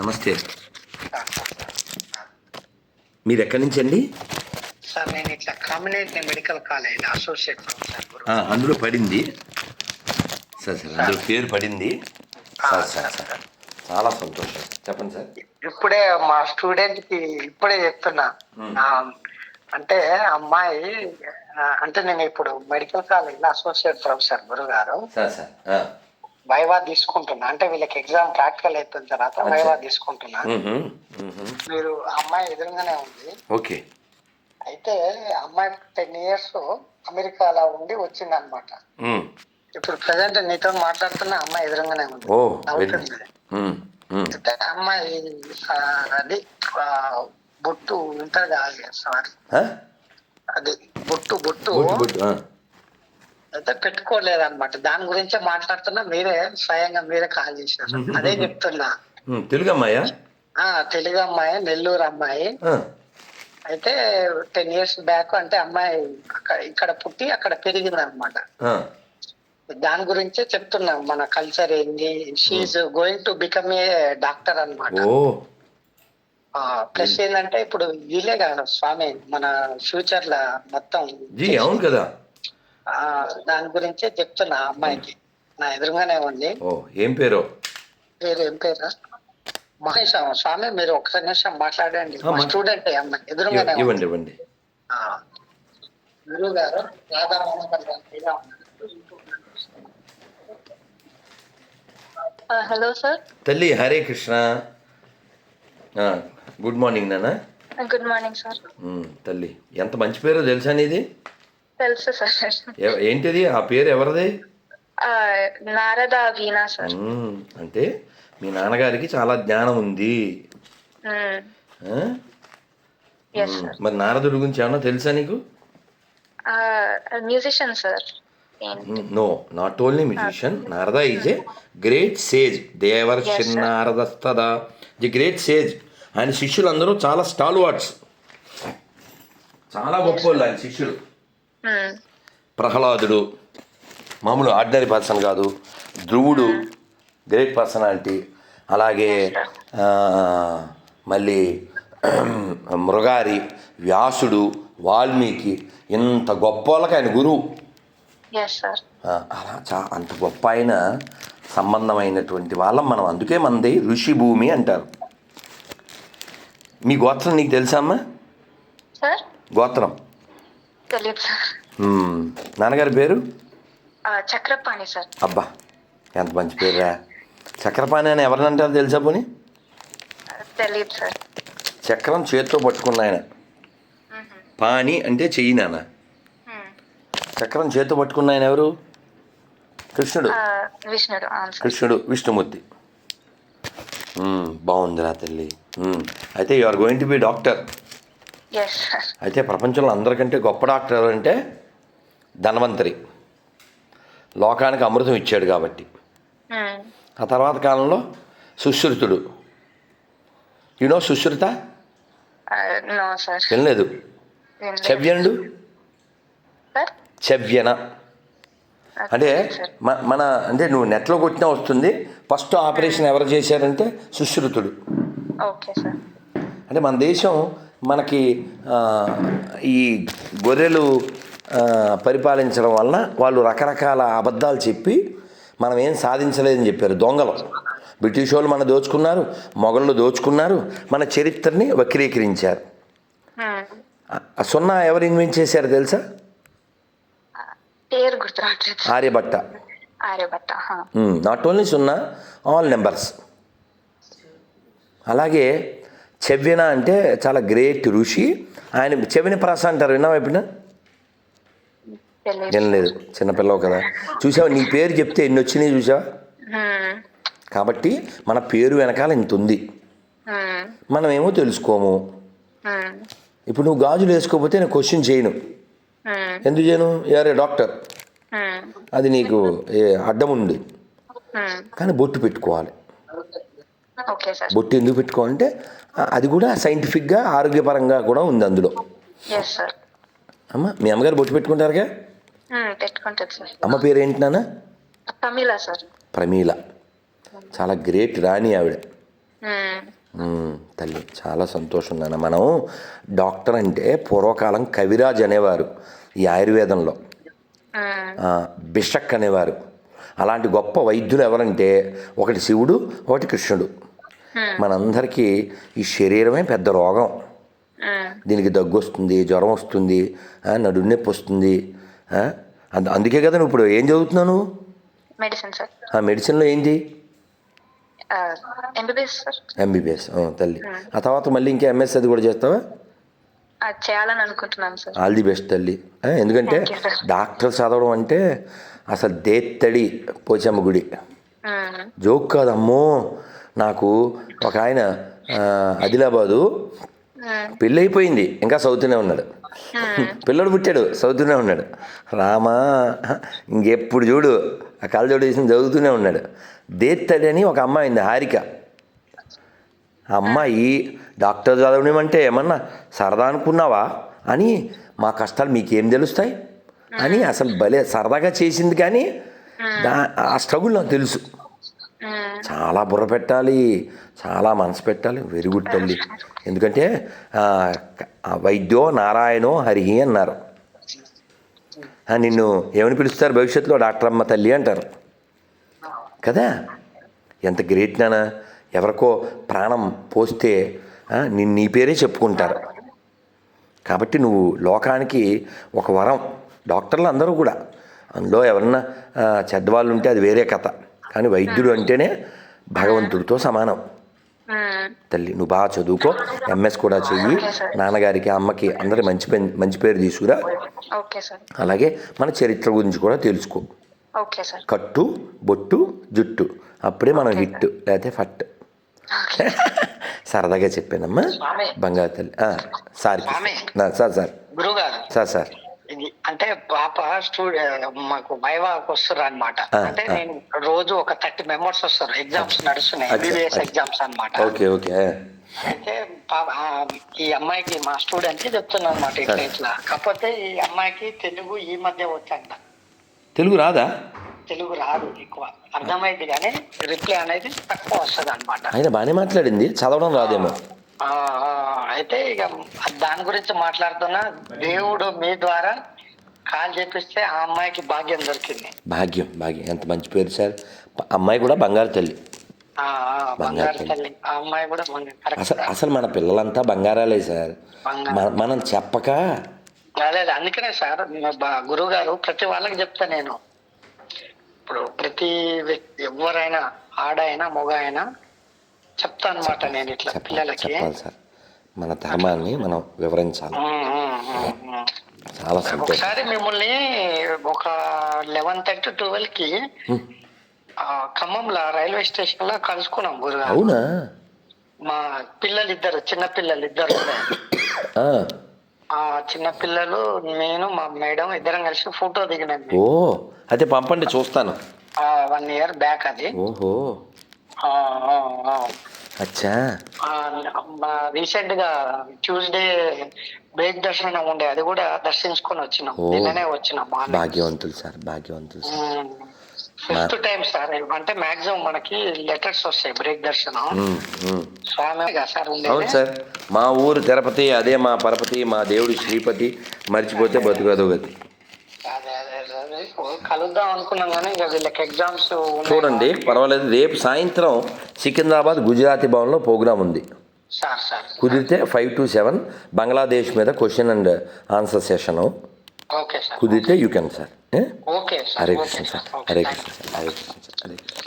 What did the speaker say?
నమస్తే. మీరు ఎక్కడి నుంచి అండి సార్ నేను ఇట్లా కాంబినేషన్ మెడికల్ కాలేజ్ అసోసియేట్ అందులో పడింది. సార్ సార్ అందులో పేరు పడింది. సార్ సార్ సార్ చాలా సంతోషం. చెప్పండి సార్. ఇప్పుడే మా స్టూడెంట్కి ఇప్పుడే చెప్తున్నా. అంటే అమ్మాయి అంటే నేను ఇప్పుడు medical college associate professor Guru గారు సార్ సార్. వైవా తీసుకుంటున్నా. అంటే వీళ్ళకి ఎగ్జామ్ ప్రాక్టికల్ అయిపోయిన తర్వాత. వైవా తీసుకుంటున్నా. మీరు అమ్మాయి ఎదురుగానే ఉంది. ఓకే. అయితే అమ్మాయి టెన్ ఇయర్స్ అమెరికాలో ఉండి వచ్చింది అనమాట. ఇప్పుడు ప్రజెంట్ నీతో మాట్లాడుతున్న అమ్మాయి ఎదురుగానే ఉంది. అమ్మాయి అది బొట్టు ఉంటది కాదు సార్? అది బొట్టు బొట్టు బొట్టు, బొట్టు, ఆ. అయితే పెట్టుకోలేదన్నమాట. దాని గురించే మాట్లాడుతున్నా మీరే స్వయంగా మీరే కాల్ చేశారు అదే చెప్తున్నా. తెలుగు అమ్మాయా? ఆ తెలుగు అమ్మాయి నెల్లూరు అమ్మాయి. అయితే టెన్ ఇయర్స్ బ్యాక్ అంటే అమ్మాయి అక్కడ ఇక్కడ పుట్టి అక్కడ పెరిగింది అనమాట. దాని గురించే చెప్తున్నాం మన కల్చర్ ఏంది she's going to become a doctor అన్నమాట. ఓ. ప్లస్ ఏంటంటే ఇప్పుడు వీలే కదా స్వామి మన ఫ్యూచర్ ల మొత్తం అవును కదా. దాని గురించే చెప్తున్నా అమ్మాయికి. నా ఎదురుగానే ఉంది. ఓ ఏం పేరు? పేరు ఏం పేరు? మహేష్ స్వామి మీరు ఒక్క నిమిషం మాట్లాడండి. మా స్టూడెంట్ అమ్మాయి. ఎదురుగానే ఉంది. ఇవ్వండి ఇవ్వండి. ఆ. గురువు గారు. Hello sir. తల్లి హరే కృష్ణ. ఆ, గుడ్ మార్నింగ్ నాన్న. Good morning sir. తల్లి ఎంత మంచి పేరో తెలుసా నీది? తెలుసు సార్. ఎవ- ఏంటిది? ఆ పేరు ఎవరిది? ఆ, నారద వీణా సార్. మ్మ్. అంటే మీ నాన్నగారికి చాలా జ్ఞానం ఉంది. ఆ? ఎస్ మ్మ్. సార్ మరి నారదుడి గురించి ఏమన్నా తెలుసా నీకు? Musician sir. No not only musician Narada is a great sage they were Yes, sir. నారదస్తద ది గ్రేట్ సేజ్ ఆయన శిష్యులందరూ చాలా స్టాల్ వాట్స్ చాలా గొప్ప వాళ్ళు ఆయన శిష్యులు. ప్రహ్లాదుడు మామూలు ఆర్డినరీ పర్సన్ కాదు ధ్రువుడు గ్రేట్ పర్సనాలిటీ. అలాగే మళ్ళీ మృగారి వ్యాసుడు వాల్మీకి ఇంత గొప్ప వాళ్ళకి ఆయన గురువు అలా చా అంత గొప్ప ఆయన సంబంధమైనటువంటి వాళ్ళం మనం. అందుకే మనది ఋషి భూమి అంటారు. మీ గోత్రం నీకు తెలుసా అమ్మా? గోత్రం. తెలియదు సార్. నాన్నగారి పేరు? చక్రపాణి సార్. అబ్బా ఎంత మంచి పేరురా. చక్రపాణి అని ఎవరిని అంటారు తెలుసా పోని? తెలియదు సార్. చక్రం చేత్తో పట్టుకున్న ఆయన. పాణి అంటే చెయ్యి నాన్న. చక్రం చేత్తో పట్టుకున్న ఆయన ఎవరు? కృష్ణుడు. విష్ణుడు కృష్ణుడు విష్ణుమూర్తి. బాగుందిరా తల్లి. అయితే you are going to be doctor. అయితే ప్రపంచంలో అందరికంటే గొప్ప డాక్టర్ ఎవరంటే ధన్వంతరి. లోకానికి అమృతం ఇచ్చాడు కాబట్టి. ఆ తర్వాత కాలంలో సుశ్రుతుడు. You know Sushruta? No sir వినలేదు. చవ్యనుడు చవ్యన అంటే మన అంటే నువ్వు నెట్లో కొట్టినా వస్తుంది ఫస్ట్ ఆపరేషన్ ఎవరు చేశారంటే సుశ్రుతుడు. అంటే మన దేశం మనకి ఈ గొర్రెలు పరిపాలించడం వలన వాళ్ళు రకరకాల అబద్ధాలు చెప్పి మనం ఏం సాధించలేదని చెప్పారు దొంగలు. బ్రిటిష్ వాళ్ళు మన దోచుకున్నారు మొఘళ్ళు దోచుకున్నారు మన చరిత్రని వక్రీకరించారు. సున్నా ఎవరు ఇన్వెంట్ చేశారు తెలుసా. ఆర్యభట్ట. నాట్ ఓన్లీ సున్నా ఆల్ నెంబర్స్ అలాగే చెవ్యన అంటే చాలా గ్రేట్ ఋషి. ఆయన చెవిని ప్రాస అంటారు విన్నావా ఎప్పుడైనా వినలేదు. చిన్నపిల్లవు కదా. చూసావా నీ పేరు చెప్తే ఎన్ని వచ్చినాయి చూసావా. కాబట్టి మన పేరు వెనకాల ఇంత ఉంది. మనం ఏమో తెలుసుకోము. ఇప్పుడు నువ్వు గాజులు వేసుకోకపోతే నేను క్వశ్చన్ చేయను. ఎందుకు చేయను? యారే డాక్టర్. అది నీకు అడ్డం ఉంది. కానీ బొట్టు పెట్టుకోవాలి. బొట్టు ఎందుకు పెట్టుకోవాలంటే అది కూడా సైంటిఫిక్గా ఆరోగ్యపరంగా కూడా ఉంది అందులో. అమ్మ మీ అమ్మగారు బొట్టు పెట్టుకుంటారుగా? అమ్మ పేరు ఏంటి నాన్న? తమిళ సార్ ప్రమీల. చాలా గ్రేట్ రాణి ఆవిడ. ఉమ్, మ్మ్, తల్లి చాలా సంతోషం నాన్న. మనం డాక్టర్ అంటే పూర్వకాలం కవిరాజ్ అనేవారు ఈ ఆయుర్వేదంలో. ఆ, బిషక్ అనేవారు. అలాంటి గొప్ప వైద్యులు ఎవరంటే ఒకటి శివుడు ఒకటి కృష్ణుడు. మనందరికీ ఈ శరీరమే పెద్ద రోగం. దీనికి దగ్గు వస్తుంది జ్వరం వస్తుంది ఆ, నడుము నొప్పి వస్తుంది అందుకే కదా నువ్వు ఇప్పుడు ఏం సార్. ఆ మెడిసిన్లో ఏంటి? ఎంబీబీఎస్ తల్లి. ఆ. తర్వాత మళ్ళీ ఇంకా ఎంఎస్ అది కూడా చేస్తావా? అది చేయాలని అనుకుంటున్నాను సార్. ఆల్ ది బెస్ట్ తల్లి. ఎందుకంటే. డాక్టర్ చదవడం అంటే అసలు దేత్తడి పోచమ్మ గుడి. జోక్ కాదు అమ్మో నాకు ఒక ఆయన ఆదిలాబాదు ఉమ్, పెళ్ళి అయిపోయింది ఇంకా చదువుతూనే ఉన్నాడు. పిల్లడు పుట్టాడు చదువుతూనే ఉన్నాడు. రామా ఇంకెప్పుడు చూడు ఆ కళ్ళ జోడు వేసి చదువుతూనే ఉన్నాడు. దేత్తడి అని ఒక అమ్మాయి ఉంది హారిక. ఆ అమ్మాయి డాక్టర్ చదవడమంటే ఏమన్నా సరదా అనుకున్నావా? అని మా కష్టాలు మీకేం తెలుస్తాయి? అని అసలు భలే సరదాగా చేసింది కానీ దా ఆ స్ట్రగుల్ నాకు తెలుసు. చాలా బుర్ర పెట్టాలి చాలా మనసు పెట్టాలి వెరీ గుడ్ తల్లి. ఎందుకంటే వైద్యో నారాయణో హరిహి అన్నారు. నిన్ను ఏమని పిలుస్తారు? భవిష్యత్తులో డాక్టర్ అమ్మ తల్లి అంటారు. కదా? ఎంత గ్రేట్ నానా. ఎవరికో ప్రాణం పోస్తే నిన్ను నీ పేరే చెప్పుకుంటారు. కాబట్టి నువ్వు లోకానికి ఒక వరం. డాక్టర్లు అందరూ కూడా. అందులో ఎవరన్నా చెడ్డవాళ్ళు ఉంటే అది వేరే కథ. కానీ వైద్యుడు అంటేనే భగవంతుడితో సమానం. తల్లి నువ్వు బాగా చదువుకో ఎంఎస్ కూడా చెయ్యి నాన్నగారికి అమ్మకి అందరి మంచి పే మంచి పేరు తీసుకురా. Okay sir. అలాగే మన చరిత్ర గురించి కూడా తెలుసుకో. Okay sir. కట్టు బొట్టు జుట్టు. అప్పుడే మనం హిట్ లేకపోతే ఫట్. సరదాగా చెప్పానమ్మా. బంగారు తల్లి. ఆ, సార్ సార్ సార్. గురుగారు సార్ సార్. అంటే పాప స్టూడెంట్ మాకు వైవాకి వస్తారు అనమాట అంటే. నేను రోజు ఒక థర్టీ మెంబర్స్ వస్తారు. ఎగ్జామ్స్ నడుస్తున్నాయి ఎంబీబీఎస్. ఎగ్జామ్స్ అన్నమాట. ఓకే ఓకే అయితే ఈ అమ్మాయికి మా స్టూడెంట్కి చెప్తున్నా అనమాట ఇట్లా. ఇట్లా కాకపోతే ఈ అమ్మాయికి తెలుగు ఈ మధ్య వచ్చంట. తెలుగు రాదా? తెలుగు రాదు ఎక్కువ. అర్థమైంది కానీ రిప్లై అనేది తక్కువ వస్తుంది అనమాట ఆయన బాగానే మాట్లాడింది. చదవడం రాదేమో. అయితే ఇక దాని గురించి మాట్లాడుతున్నా. దేవుడు మీ ద్వారా కాల్ చేపిస్తే ఆ అమ్మాయికి భాగ్యం దొరికింది. భాగ్యం భాగ్యం. ఎంత మంచి పేరు సార్. అమ్మాయి కూడా బంగారు తల్లి. ఆ, ఆ, బంగారు తల్లి. ఆ అమ్మాయి కూడా అసలు అసలు మన పిల్లలంతా బంగారాలే సార్. మన- చెప్పక. అదే అదే, అందుకనే సార్ గురువు గారు ప్రతి వాళ్ళకి చెప్తా నేను. ఇప్పుడు ప్రతి వ్యక్తి ఎవరైనా ఆడైనా మగ అయినా చెప్తా అనమాట నేను ఇట్లా పిల్లలకి. చెప్పాలి సార్. మన ధర్మాన్ని మనం వివరించాలి. చాలా ఒకసారి మిమ్మల్ని ఒక లెవెన్ థర్టీ ట్వెల్వ్కి ఆ, ఖమ్మంలో రైల్వే స్టేషన్లో కలుసుకున్నాం గురుగారు. అవునా? మా పిల్లలు ఇద్దరు చిన్న పిల్లలు ఇద్దరు. ఆ, చిన్న పిల్లలు నేను మా మేడం ఇద్దరం కలిసి ఫోటో దిగినాం ఓ అయితే పంపండి చూస్తాను. వన్ ఇయర్ బ్యాక్ అది. ఓహో. అచ్చా. రీసెంట్గా ట్యూస్డే బ్రేక్ దర్శనం ఉండే అది కూడా దర్శించుకొని వచ్చినాం. నిన్ననే వచ్చినాం భాగ్యవంతులు సార్ భాగ్యవంతులు సార్. ఫిఫ్త్ టైం సార్ అంటే మాక్సిమం మనకి లెటర్స్ వస్తాయి బ్రేక్ దర్శనం. స్వామి సార్ అవును సార్. మా ఊరు తిరుపతి అదే మా పరపతి మా దేవుడు శ్రీపతి మర్చిపోతే బతుకదో గతి అదే అదే అదే. కలుద్దాం అనుకున్నాం కానీ ఇక వీళ్ళకి ఎగ్జామ్స్ చూడండి పర్వాలేదు. రేపు సాయంత్రం సికింద్రాబాద్ గుజరాతీ భవన్లో ప్రోగ్రామ్ ఉంది. కుదిరితే ఫైవ్ టు సెవెన్ బంగ్లాదేశ్ మీద క్వశ్చన్ అండ్ ఆన్సర్ సెషను. కుదిరితే you can sir. Hare Krishna sir. Hare Krishna sir. Hare Krishna sir. Hare Krishna.